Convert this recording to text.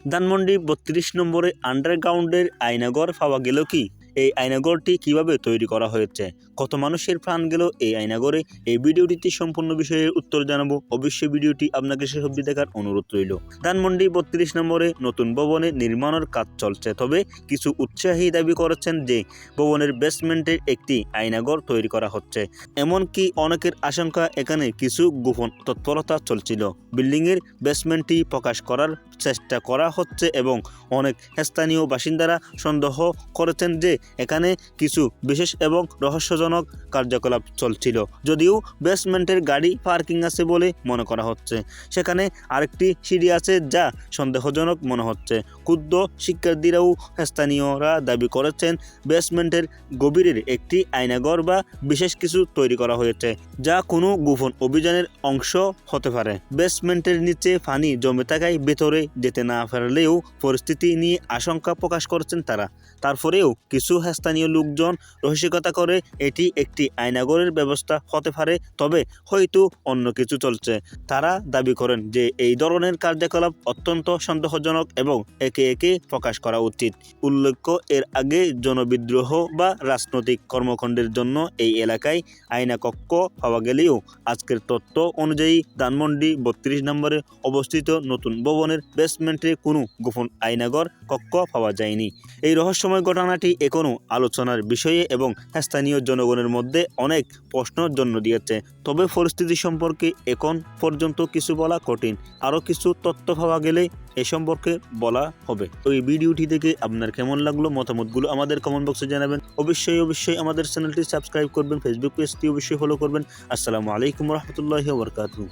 ধানমন্ডি বত্রিশ নম্বরে আন্ডারগ্রাউন্ডের আয়নাগর পাওয়া গেল কি? এই আয়নাগরটি কীভাবে তৈরি করা হয়েছে? কত মানুষের প্রাণ গেল এই আয়নাগরে? এই ভিডিওটিতে সম্পূর্ণ বিষয়ের উত্তর জানাব। অবশ্যই ভিডিওটি আপনাকে শেষ অবধি দেখার অনুরোধ রইল। ধানমন্ডি বত্রিশ নম্বরে নতুন ভবনে নির্মাণের কাজ চলছে। তবে কিছু উৎসাহী দাবি করেছেন যে, ভবনের বেসমেন্টের একটি আয়নাগর তৈরি করা হচ্ছে। এমনকি অনেকের আশঙ্কা, এখানে কিছু গোপন তৎপরতা চলছিল। বিল্ডিংয়ের বেসমেন্টটি প্রকাশ করার চেষ্টা করা হচ্ছে এবং অনেক স্থানীয় বাসিন্দারা সন্দেহ করেছেন যে এখানে কিছু বিশেষ এবং রহস্যজনক কার্যকলাপ চলছিল। যদিও বেসমেন্টের গাড়ি পার্কিং আছে বলে মনে করা হচ্ছে। সেখানে আরেকটি সিঁড়ি আছে যা সন্দেহজনক মনে হচ্ছে। ক্ষুদ্র শিক্ষার্থীরাও স্থানীয়রা দাবি করেছেন, বেসমেন্টের গভীরের একটি আয়নাগর বা বিশেষ কিছু তৈরি করা হয়েছে, যা কোনো গোপন অভিযানের অংশ হতে পারে। বেসমেন্টের নিচে পানি জমে থাকায় ভেতরে যেতে না পারলেও পরিস্থিতি নিয়ে আশঙ্কা প্রকাশ করেছেন তারা। তারপরেও কিছু স্থানীয় লোকজন রহস্যকতা করে এটি একটি আয়নাগরের ব্যবস্থা হতে পারে, তবে হয়তো অন্য কিছু চলছে। তারা দাবি করেন যে এই ধরনের কার্যকলাপ অত্যন্ত সন্দেহজনক এবং একে একে প্রকাশ করা উচিত। উল্লেখ্য, এর আগে জনবিদ্রোহ বা রাজনৈতিক কর্মকাণ্ডের জন্য এই এলাকায় আয়না কক্ষ পাওয়া গেলেও আজকের তথ্য অনুযায়ী ধানমন্ডি বত্রিশ নম্বরে অবস্থিত নতুন ভবনের বেসমেন্টে কোনো গোপন আয়নাগর কক্ষ পাওয়া যায়নি। এই রহস্যময় ঘটনাটি এখনও আলোচনার বিষয়ে এবং স্থানীয় জনগণের মধ্যে অনেক প্রশ্ন জন্ম দিয়েছে। তবে পরিস্থিতি সম্পর্কে এখন পর্যন্ত কিছু বলা কঠিন। আরও কিছু তথ্য পাওয়া গেলে এ সম্পর্কে বলা হবে। তো এই ভিডিওটি দেখে আপনার কেমন লাগল? মতামতগুলো আমাদের কমেন্ট বক্সে জানাবেন। অবশ্যই অবশ্যই আমাদের চ্যানেলটি সাবস্ক্রাইব করবেন। ফেসবুক পেজটি অবশ্যই ফলো করবেন। আসসালামু আলাইকুম রহমতুল্লাহি ওবরকাতু